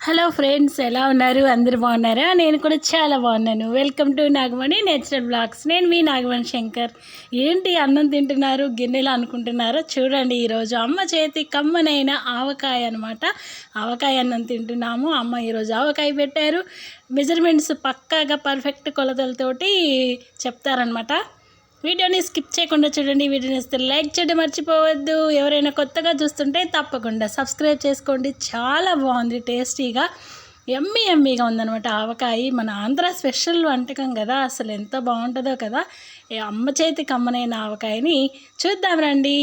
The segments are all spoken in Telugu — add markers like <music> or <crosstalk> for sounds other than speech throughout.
హలో ఫ్రెండ్స్ ఎలా ఉన్నారు? అందరు బాగున్నారా? నేను కూడా చాలా బాగున్నాను. Welcome to Nagamani natural blogs. నేను మీ నాగమణి శంకర్. ఏంటి అన్నం తింటున్నారు? గిన్నెలు అనుకుంటున్నారో? చూడండి ఈరోజు అమ్మ చేతి కమ్మనైన ఆవకాయ అనమాట ఆవకాయ అన్నం తింటున్నాము. అమ్మ ఈరోజు ఆవకాయ పెట్టారు. మెజర్మెంట్స్ పక్కాగా పర్ఫెక్ట్ కొలతలతోటి చెప్తారనమాట వీడియోని స్కిప్ చేయకుండా చూడండి. వీడియోని ఇస్తే లైక్ చేయడం మర్చిపోవద్దు. ఎవరైనా కొత్తగా చూస్తుంటే తప్పకుండా సబ్స్క్రైబ్ చేసుకోండి. చాలా బాగుంది టేస్టీగా ఎమ్మి ఎమ్మిగా ఉందనమాట ఆవకాయ. మన ఆంధ్ర స్పెషల్ వంటకం కదా. అసలు ఎంత బాగుంటుందో కదా. అమ్మ చేతి కమ్మనైన ఆవకాయని చూద్దాం రండి.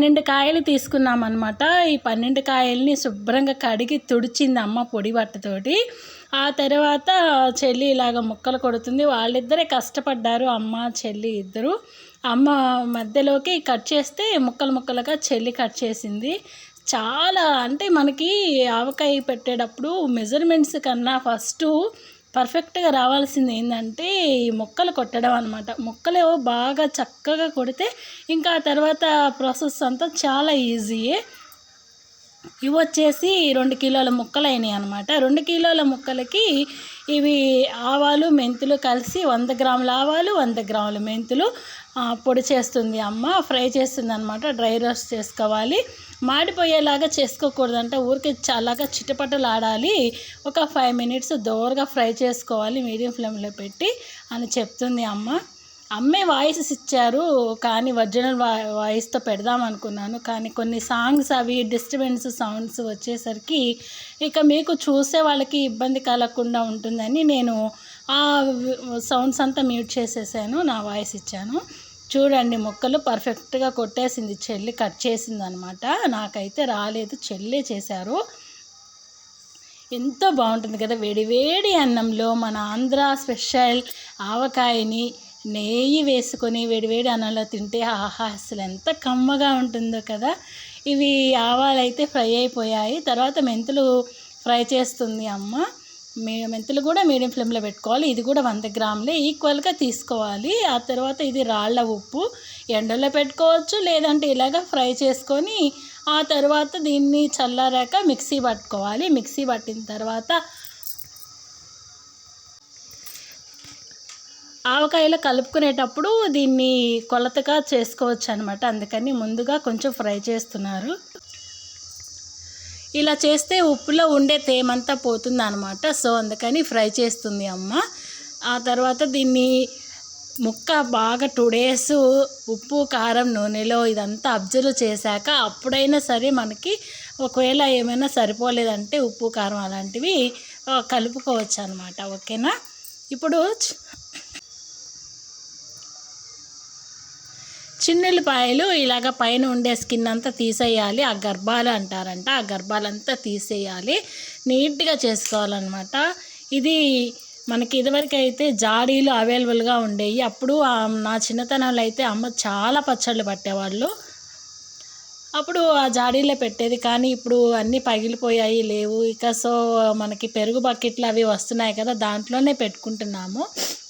పన్నెండు కాయలు తీసుకున్నాం అనమాట ఈ పన్నెండు కాయల్ని శుభ్రంగా కడిగి తుడిచింది అమ్మ పొడి బట్టతోటి. ఆ తర్వాత చెల్లి ఇలాగ ముక్కలు కొడుతుంది. వాళ్ళిద్దరే కష్టపడ్డారు అమ్మ చెల్లి ఇద్దరు. అమ్మ మధ్యలోకి కట్ చేస్తే ముక్కలు ముక్కలుగా చెల్లి కట్ చేసింది. చాలా అంటే మనకి ఆవకాయ పెట్టేటప్పుడు మెజర్మెంట్స్ కన్నా ఫస్ట్ పర్ఫెక్ట్గా రావాల్సింది ఏంటంటే ఈ మొక్కలు కొట్టడం అనమాట మొక్కలు బాగా చక్కగా కొడితే ఇంకా ఆ తర్వాత ప్రాసెస్ అంతా చాలా ఈజీయే ఇవి వచ్చేసి రెండు కిలోల ముక్కలు అయినాయి అనమాట రెండు కిలోల ముక్కలకి ఇవి ఆవాలు మెంతులు కలిసి వంద గ్రాముల ఆవాలు వంద గ్రాముల మెంతులు పొడి చేస్తుంది అమ్మ. ఫ్రై చేస్తుంది అనమాట డ్రై రోస్ట్ చేసుకోవాలి. మాడిపోయేలాగా చేసుకోకూడదంట. ఊరికే చాలాగా చిటపటలు ఆడాలి ఒక ఫైవ్ మినిట్స్ దోరగా ఫ్రై చేసుకోవాలి. మీడియం ఫ్లేమ్లో పెట్టి అని చెప్తుంది అమ్మ. అమ్మే వాయిస్ ఇచ్చారు. కానీ ఒరిజినల్ వా వాయిస్తో పెడదాం అనుకున్నాను. కానీ కొన్ని సాంగ్స్ అవి డిస్టర్బెన్స్ సౌండ్స్ వచ్చేసరికి ఇక మీకు చూసే వాళ్ళకి ఇబ్బంది కలగకుండా ఉంటుందని నేను ఆ సౌండ్స్ అంతా మ్యూట్ చేసేసాను. నా వాయిస్ ఇచ్చాను. చూడండి ముక్కలు పర్ఫెక్ట్గా కొట్టేసింది చెల్లి కట్ చేసింది అనమాట నాకైతే రాలేదు చెల్లే చేశారు. ఎంతో బాగుంటుంది కదా వేడివేడి అన్నంలో మన ఆంధ్ర స్పెషల్ ఆవకాయని నెయ్యి వేసుకొని వేడివేడి అన్నంలో తింటే ఆహా అసలు ఎంత కమ్మగా ఉంటుందో కదా. ఇవి ఆవాలైతే ఫ్రై అయిపోయాయి. తర్వాత మెంతులు ఫ్రై చేస్తుంది అమ్మ. మీ మెంతులు కూడా మీడియం ఫ్లేమ్లో పెట్టుకోవాలి. ఇది కూడా వంద గ్రాములే. ఈక్వల్గా తీసుకోవాలి. ఆ తర్వాత ఇది రాళ్ళ ఉప్పు. ఎండలో పెట్టుకోవచ్చు. లేదంటే ఇలాగ ఫ్రై చేసుకొని ఆ తర్వాత దీన్ని చల్లారాక మిక్సీ పట్టుకోవాలి. మిక్సీ పట్టిన తర్వాత ఆవకాయలు కలుపుకునేటప్పుడు దీన్ని కొలతగా చేసుకోవచ్చు అనమాట అందుకని ముందుగా కొంచెం ఫ్రై చేస్తున్నారు. ఇలా చేస్తే ఉప్పులో ఉండే తేమంతా పోతుంది అనమాట సో అందుకని ఫ్రై చేస్తుంది అమ్మ. ఆ తర్వాత దీన్ని ముక్క బాగా టూ డేస్ ఉప్పు కారం నూనెలో ఇదంతా అబ్జర్వ్ చేశాక అప్పుడైనా సరే మనకి ఒకవేళ ఏమైనా సరిపోలేదంటే ఉప్పు కారం అలాంటివి కలుపుకోవచ్చు అనమాట ఓకేనా? ఇప్పుడు చిన్నెల్లిపాయలు ఇలాగ పైన ఉండే స్కిన్ అంతా తీసేయాలి. ఆ గర్భాలు అంటారంట. ఆ గర్భాలంతా తీసేయాలి. నీట్గా చేసుకోవాలన్నమాట. ఇది మనకి ఇదివరకు అయితే జాడీలు అవైలబుల్గా ఉండేవి అప్పుడు నా చిన్నతనంలో అయితే అమ్మ చాలా పచ్చళ్ళు పట్టేవాళ్ళు. అప్పుడు ఆ జాడీలో పెట్టేది. కానీ ఇప్పుడు అన్నీ పగిలిపోయాయి లేవు. ఇక సో మనకి పెరుగు బకెట్లు అవి వస్తున్నాయి కదా దాంట్లోనే పెట్టుకుంటున్నాము.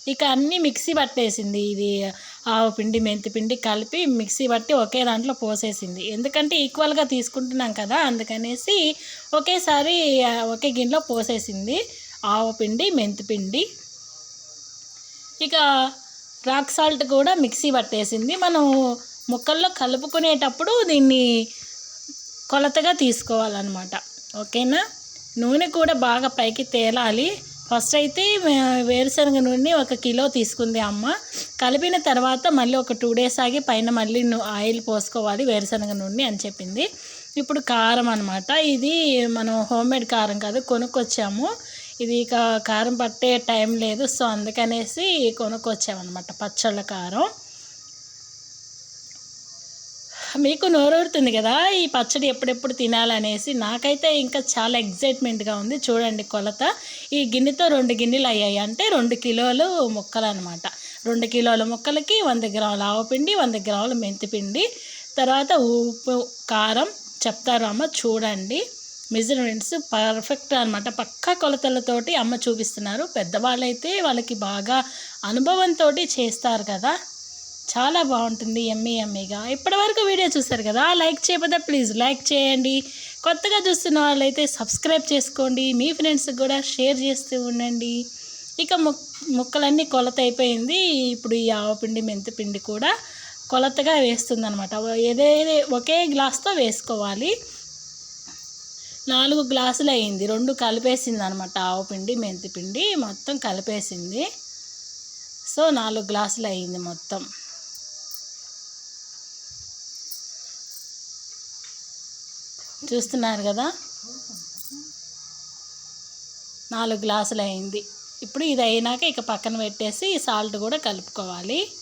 ఇక అన్నీ మిక్సీ పట్టేసింది. ఇది ఆవు పిండి మెంతి పిండి కలిపి మిక్సీ పట్టి ఒకే దాంట్లో పోసేసింది. ఎందుకంటే ఈక్వల్గా తీసుకుంటున్నాం కదా అందుకనేసి ఒకేసారి ఒకే గిన్నెలో పోసేసింది. ఆవు పిండి మెంతి పిండి. ఇక రాక్ సాల్ట్ కూడా మిక్సీ పట్టేసింది. మనం ముక్కల్లో కలుపుకునేటప్పుడు దీన్ని కొలతగా తీసుకోవాలన్నమాట. ఓకేనా? నూనె కూడా బాగా పైకి తేలాలి. ఫస్ట్ అయితే వేరుశనగ నూనె ఒక కిలో తీసుకుంది అమ్మ. కలిపిన తర్వాత మళ్ళీ ఒక టూ డేస్ ఆగి పైన మళ్ళీ ఆయిల్ పోసుకోవాలి వేరుశనగ నూనె అని చెప్పింది. ఇప్పుడు కారం అనమాట ఇది మనం హోమ్మేడ్ కారం కాదు కొనుక్కొచ్చాము. ఇది కారం పట్టే టైం లేదు సో అందుకనేసి కొనుక్కొచ్చామన్నమాట పచ్చళ్ళ కారం. మీకు నోరూరుతుంది కదా ఈ పచ్చడి ఎప్పుడెప్పుడు తినాలనేసి నాకైతే ఇంకా చాలా ఎగ్జైట్మెంట్గా ఉంది. చూడండి కొలత. ఈ గిన్నెతో రెండు గిన్నెలు అయ్యాయి. అంటే రెండు కిలోలు ముక్కలు అనమాట రెండు కిలోల ముక్కలకి వంద గ్రాముల ఆవపిండి వంద గ్రాముల మెంతిపిండి తర్వాత ఉప్పు కారం చెప్తారు అమ్మ. చూడండి. మెజర్మెంట్స్ పర్ఫెక్ట్ అనమాట పక్కా కొలతలతోటి అమ్మ చూపిస్తున్నారు. పెద్దవాళ్ళైతే వాళ్ళకి బాగా అనుభవంతో చేస్తారు కదా. చాలా బాగుంటుంది ఎమ్మీ ఎమ్మీగా ఇప్పటివరకు వీడియో చూసారు కదా లైక్ చేయకపోతే ప్లీజ్ లైక్ చేయండి. కొత్తగా చూస్తున్న వాళ్ళైతే సబ్స్క్రైబ్ చేసుకోండి. మీ ఫ్రెండ్స్కి కూడా షేర్ చేస్తూ ఉండండి. ఇక ముక్ ముక్కలన్నీ కొలత అయిపోయింది. ఇప్పుడు ఈ ఆవపిండి మెంతిపిండి కూడా కొలతగా వేస్తుంది అనమాట ఏదేదే ఒకే గ్లాస్తో వేసుకోవాలి. నాలుగు గ్లాసులు అయింది. రెండు కలిపేసింది అనమాట ఆవపిండి మెంతిపిండి మొత్తం కలిపేసింది. సో నాలుగు గ్లాసులు అయింది మొత్తం. చూస్తున్నారు కదా? నాలుగు గ్లాసులు అయింది. ఇప్పుడు ఇది అయినాక ఇక పక్కన పెట్టేసి సాల్ట్ కూడా కలుపుకోవాలి.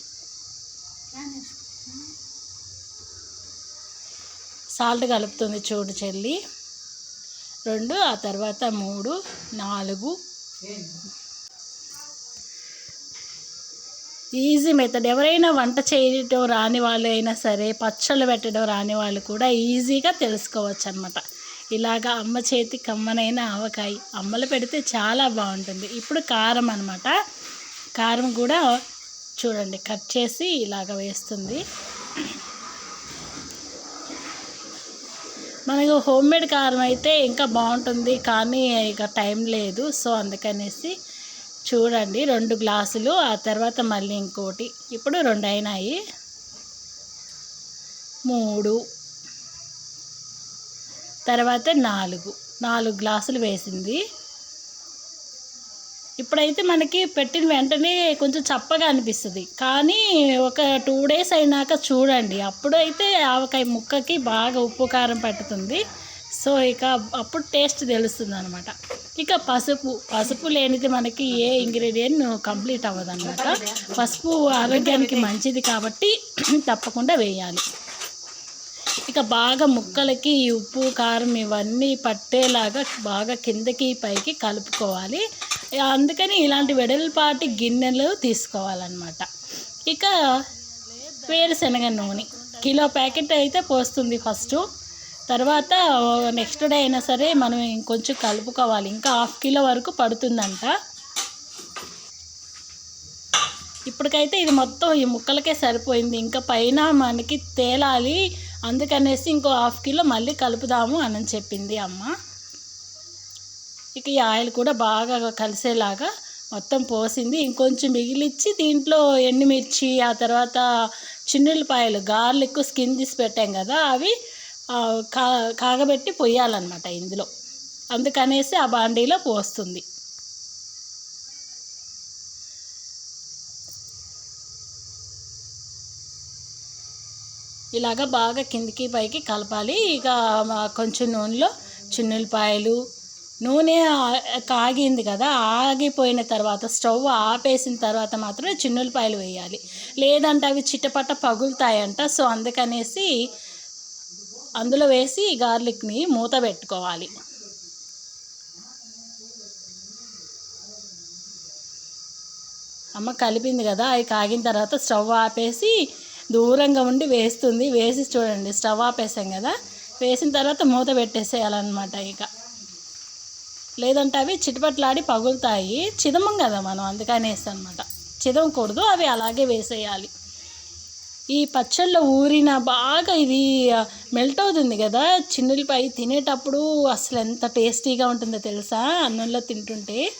సాల్ట్ కలుపుతుంది చూడు చెల్లి. రెండు ఆ తర్వాత మూడు నాలుగు. Easy method. ఎవరైనా వంట చేయడం రాని వాళ్ళు అయినా సరే పచ్చళ్ళు పెట్టడం రాని వాళ్ళు కూడా ఈజీగా తెలుసుకోవచ్చు అనమాట ఇలాగా అమ్మ చేతి కమ్మనైన ఆవకాయ అమ్మలు పెడితే చాలా బాగుంటుంది. ఇప్పుడు కారం అనమాట కారం కూడా చూడండి కట్ చేసి ఇలాగ వేస్తుంది. మనకు హోమ్ మేడ్ కారం అయితే ఇంకా బాగుంటుంది కానీ ఇక టైం లేదు. సో అందుకనేసి చూడండి రెండు గ్లాసులు ఆ తర్వాత మళ్ళీ ఇంకోటి. ఇప్పుడు రెండు అయినాయి. మూడు. తర్వాత నాలుగు. నాలుగు గ్లాసులు వేసింది. ఇప్పుడైతే మనకి పెట్టిన వెంటనే కొంచెం చప్పగా అనిపిస్తుంది. కానీ ఒక టూ డేస్ అయినాక చూడండి. అప్పుడైతే ఆవకాయ ముక్కకి బాగా ఉప్పు కారం పట్టుతుంది. సో ఇక అప్పుడు టేస్ట్ తెలుస్తుంది అనమాట ఇక పసుపు పసుపు లేనిది మనకి ఏ ఇంగ్రీడియంట్ కంప్లీట్ అవ్వదు అనమాట పసుపు ఆరోగ్యానికి మంచిది కాబట్టి <clears throat> తప్పకుండా వేయాలి. ఇక బాగా ముక్కలకి ఈ ఉప్పు కారం ఇవన్నీ పట్టేలాగా బాగా కిందకి పైకి కలుపుకోవాలి. అందుకని ఇలాంటి వెడల్పాటి గిన్నెలు తీసుకోవాలన్నమాట. ఇక వేరుశనగ నూనె. కిలో ప్యాకెట్ అయితే పోస్తుంది ఫస్ట్. తర్వాత నెక్స్ట్ డే అయినా సరే మనం ఇంకొంచెం కలుపుకోవాలి. ఇంకా హాఫ్ కిలో వరకు పడుతుందంట. ఇప్పటికైతే ఇది మొత్తం ఈ ముక్కలకే సరిపోయింది. ఇంకా పైన మనకి తేలాలి. అందుకనేసి ఇంకో హాఫ్ కిలో మళ్ళీ కలుపుదాము అని చెప్పింది అమ్మ. ఇక ఈ ఆయిల్ కూడా బాగా కలిసేలాగా మొత్తం పోసింది. ఇంకొంచెం మిగిలిచ్చి దీంట్లో ఎండుమిర్చి ఆ తర్వాత చిన్నులపాయలు గార్లిక్ స్కిన్ తీసి పెట్టాం కదా అవి. కా కాగబెట్టి పొయ్యాలన్నమాట ఇందులో. అందుకనేసి ఆ బాండీలో పోస్తుంది. ఇలాగ బాగా కిందికి పైకి కలపాలి. ఇక కొంచెం నూనెలో చిన్నులపాయలు నూనె కాగింది కదా ఆగిపోయిన తర్వాత స్టవ్ ఆపేసిన తర్వాత మాత్రమే చిన్నులపాయలు వేయాలి. లేదంటే అవి చిట్టపట్ట పగులుతాయంట. సో అందుకనేసి అందులో వేసి గార్లిక్ని మూత పెట్టుకోవాలి. అమ్మ కలిపింది కదా అవి కాగిన తర్వాత స్టవ్ ఆపేసి దూరంగా ఉండి వేస్తుంది. వేసి చూడండి స్టవ్ ఆపేసాం కదా వేసిన తర్వాత మూత పెట్టేసేయాలన్నమాట ఇక. లేదంటే అవి చిటపట్లాడి పగులుతాయి. చిదమం కదా మనం అందుకనేసి అనమాట చిదమకూడదు అవి అలాగే వేసేయాలి. ఈ పచ్చళ్ళ ఊరిన బాగా ఇది మెల్ట్ అవుతుంది కదా. చిన్నులపై తినేటప్పుడు అసలు ఎంత టేస్టీగా ఉంటుందో తెలుసా? అన్నంలో తింటుంటే.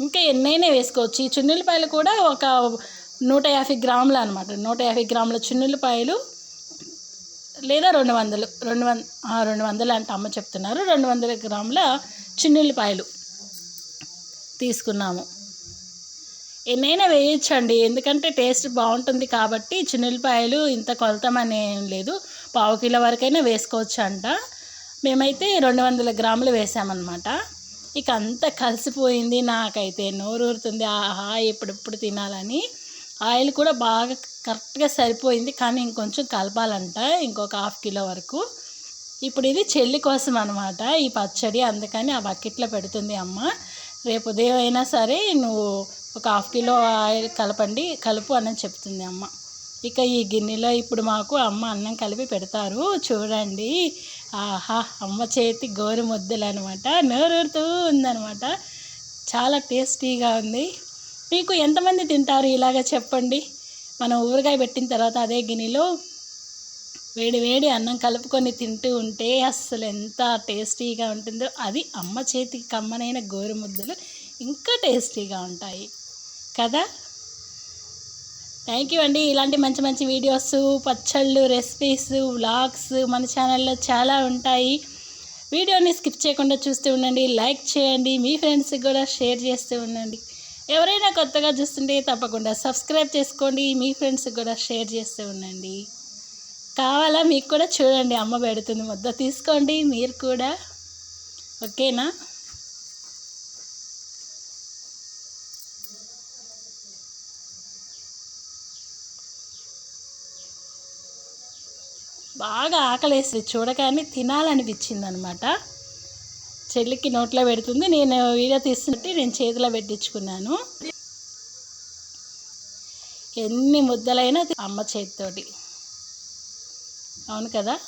ఇంకా ఎన్నైనా వేసుకోవచ్చు. ఈ చిన్నులపాయలు కూడా ఒక నూట యాభై గ్రాములు అనమాట నూట యాభై గ్రాముల చిన్నులపాయలు లేదా రెండు వందలు. రెండు వంద రెండు వందలు అంటే అమ్మ చెప్తున్నారు. రెండు వందల గ్రాముల చిన్నులపాయలు తీసుకున్నాము. ఎన్నైనా వేయచ్చండి. ఎందుకంటే టేస్ట్ బాగుంటుంది కాబట్టి చిన్నులపాయలు ఇంత కొలతమని ఏం లేదు. పావు కిలో వరకైనా వేసుకోవచ్చు అంట మేమైతే రెండు వందల గ్రాములు వేసామన్నమాట. ఇక అంతా కలిసిపోయింది నాకైతే. నోరూరుతుంది. ఆహా ఇప్పుడిప్పుడు తినాలని. ఆయిల్ కూడా బాగా కరెక్ట్గా సరిపోయింది. కానీ ఇంకొంచెం కలపాలంట. ఇంకొక హాఫ్ కిలో వరకు. ఇప్పుడు ఇది చెల్లి కోసం అనమాట ఈ పచ్చడి అందుకని ఆ బకెట్లో పెడుతుంది అమ్మ. రేపు ఉదయం అయినా సరే నువ్వు ఒక హాఫ్ కిలో ఆయిల్ కలపండి. కలుపు అని చెప్తుంది అమ్మ. ఇక ఈ గిన్నెలో ఇప్పుడు మాకు అమ్మ అన్నం కలిపి పెడతారు. చూడండి. ఆహా అమ్మ చేతి గోరు ముద్దలు అనమాట నోరూరుతూ ఉందనమాట చాలా టేస్టీగా ఉంది. మీకు ఎంతమంది తింటారు? ఇలాగ చెప్పండి. మనం ఊరగాయ పెట్టిన తర్వాత అదే గిన్నెలో వేడి వేడి అన్నం కలుపుకొని తింటూ ఉంటే అస్సలు ఎంత టేస్టీగా ఉంటుందో. అది అమ్మ చేతికి కమ్మనైన గోరు ముద్దలు ఇంకా టేస్టీగా ఉంటాయి. కదా? థ్యాంక్ యూ అండి. ఇలాంటి మంచి మంచి వీడియోస్ పచ్చళ్ళు రెసిపీస్ వ్లాగ్స్ మన ఛానల్లో చాలా ఉంటాయి. వీడియోని స్కిప్ చేయకుండా చూస్తూ ఉండండి. లైక్ చేయండి. మీ ఫ్రెండ్స్కి కూడా షేర్ చేస్తూ ఉండండి. ఎవరైనా కొత్తగా చూస్తుంటే తప్పకుండా సబ్స్క్రైబ్ చేసుకోండి. మీ ఫ్రెండ్స్కి కూడా షేర్ చేస్తూ ఉండండి. కావాలా మీకు కూడా చూడండి. అమ్మ పెడుతుంది. ముద్ద తీసుకోండి. మీరు కూడా. ఓకేనా బాగా ఆకలేసి చూడగానే తినాలనిపించింది అనమాట చెల్లికి నోట్లో పెడుతుంది. నేను వీడియో తీస్తుంటే నేను చేతిలో పెట్టించుకున్నాను. ఎన్ని ముద్దలైనా అమ్మ చేతితోటి. అవును కదా?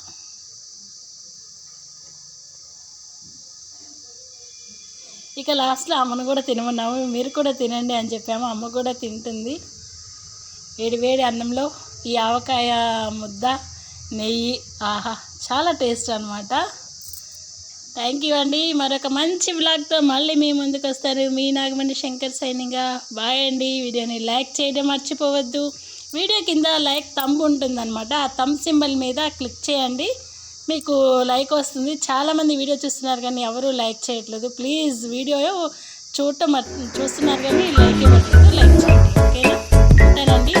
ఇక లాస్ట్లో అమ్మను కూడా తినమన్నాము. మీరు కూడా తినండి అని చెప్పాము. అమ్మ కూడా తింటుంది. వేడి వేడి అన్నంలో ఈ ఆవకాయ ముద్ద నెయ్యి ఆహా చాలా టేస్ట్ అనమాట థ్యాంక్ యూ అండి. మరొక మంచి బ్లాగ్తో మళ్ళీ మీ ముందుకు వస్తారు. మీ నాగమణి శంకర్ సైనిగా బాయ్ అండి. వీడియోని లైక్ చేయడం మర్చిపోవద్దు. వీడియో కింద లైక్ తంబు ఉంటుందన్నమాట. ఆ తంబ్ సింబల్ మీద క్లిక్ చేయండి. మీకు లైక్ వస్తుంది. చాలామంది వీడియో చూస్తున్నారు కానీ ఎవరూ లైక్ చేయట్లేదు. ప్లీజ్ వీడియో చూడటం చూస్తున్నారు కానీ లైక్ ఇవ్వట్లేదు. లైక్ చేయండి. ఓకేనా? ఉంటానండి.